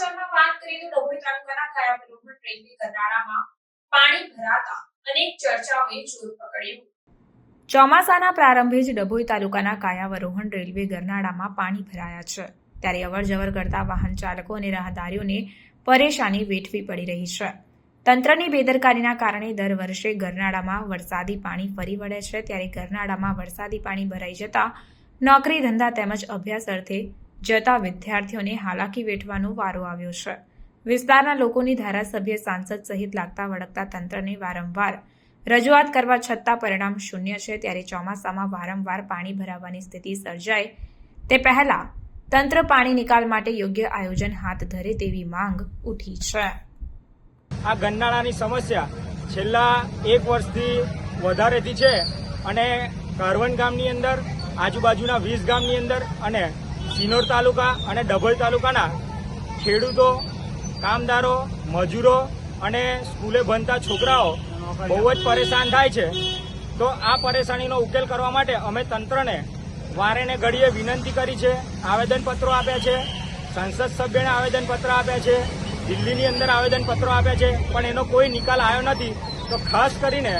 કરીએ તો ડભોઈ તાલુકાના કયા બ્લોકમાં ટ્રેનની ગરનાળામાં પાણી ભરાતા અનેક ચર્ચાઓએ જોર પકડ્યું. ચોમાસાના પ્રારંભે જ ડભોઈ તાલુકાના કાયાવરોહણ રેલવે ગરનાળામાં પાણી ભરાયા છે. ત્યારે અવરજવર કરતા વાહન ચાલકો અને રાહદારીઓને પરેશાની વેઠવી પડી રહી છે. તંત્રની બેદરકારીના કારણે દર વર્ષે ગરનાળામાં વરસાદી પાણી ફરી વળે છે. ત્યારે ગરનાળામાં વરસાદી પાણી ભરાઈ જતા નોકરી ધંધા તેમજ અભ્યાસ અર્થે જતા વિદ્યાર્થીઓને હાલાકી વેઠવાનો વારો આવ્યો છે. વિસ્તારના લોકોની ધારાસભ્ય સાંસદ સહિત લાગતા વળગતા તંત્રને વારંવાર રજૂઆત કરવા છતાં પરિણામ શૂન્ય છે. ત્યારે ચોમાસામાં વારંવાર પાણી ભરાવાની સ્થિતિ સર્જાય તે પહેલા તંત્ર પાણી નિકાલ માટે યોગ્ય આયોજન હાથ ધરે તેવી માંગ ઉઠી છે. આ ગન્નાળાની સમસ્યા છેલ્લા એક વર્ષથી વધારેથી છે અને કારવન ગામની અંદર, આજુબાજુના વીસ ગામની અંદર અને સિનોર તાલુકા અને ડભોઈ તાલુકાના ખેડૂતો, કામદારો, મજૂરો અને સ્કૂલે ભણતા છોકરાઓ બહુ જ પરેશાન થાય છે. તો આ પરેશાનીનો ઉકેલ કરવા માટે અમે તંત્રને વારે ને ઘડીએ વિનંતી કરી છે. આવેદનપત્રો આપ્યા છે. સંસદ સભ્યને આવેદનપત્ર આપ્યા છે. દિલ્હીની અંદર આવેદનપત્રો આપ્યા છે. પણ એનો કોઈ નિકાલ આવ્યો નથી. તો ખાસ કરીને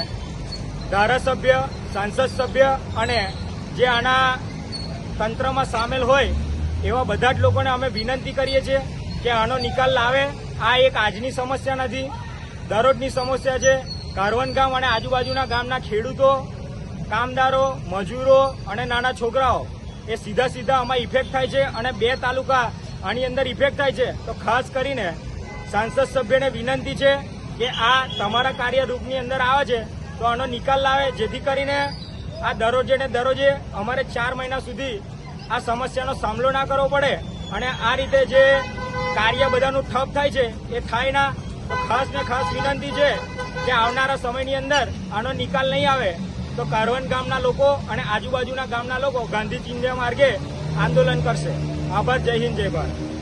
ધારાસભ્ય, સાંસદ સભ્ય અને જે આના તંત્રમાં સામેલ હોય એવા બધા જ લોકોને અમે વિનંતી કરીએ છીએ કે આનો નિકાલ લાવે. આ એક આજની સમસ્યા નથી. દરરોજની સમસ્યા છે. કારવન ગામ અને આજુબાજુના ગામના ખેડૂતો, કામદારો, મજૂરો અને નાના છોકરાઓ, એ સીધા સીધા આમાં ઇફેક્ટ થાય છે અને બે તાલુકા આની અંદર ઇફેક્ટ થાય છે. તો ખાસ કરીને સાંસદ સભ્યને વિનંતી છે કે આ તમારા કાર્યરૂપની અંદર આવે છે, તો આનો નિકાલ લાવે. જેથી કરીને આ દરરોજે ને દરરોજે અમારે ચાર મહિના સુધી આ સમસ્યાનો સામનો ના કરવો પડે. અને આ રીતે જે કાર્ય બધાનું ઠપ થાય છે, એ થાય ના. ખાસ ને ખાસ વિનંતી છે કે આવનારા સમયની અંદર આનો નિકાલ નહીં આવે. તો કારવન ગામના લોકો અને આજુબાજુના ગામના લોકો ગાંધી ચિંધ્યા માર્ગે આંદોલન કરશે. આભાર. જય હિન્દ, જય ભારત.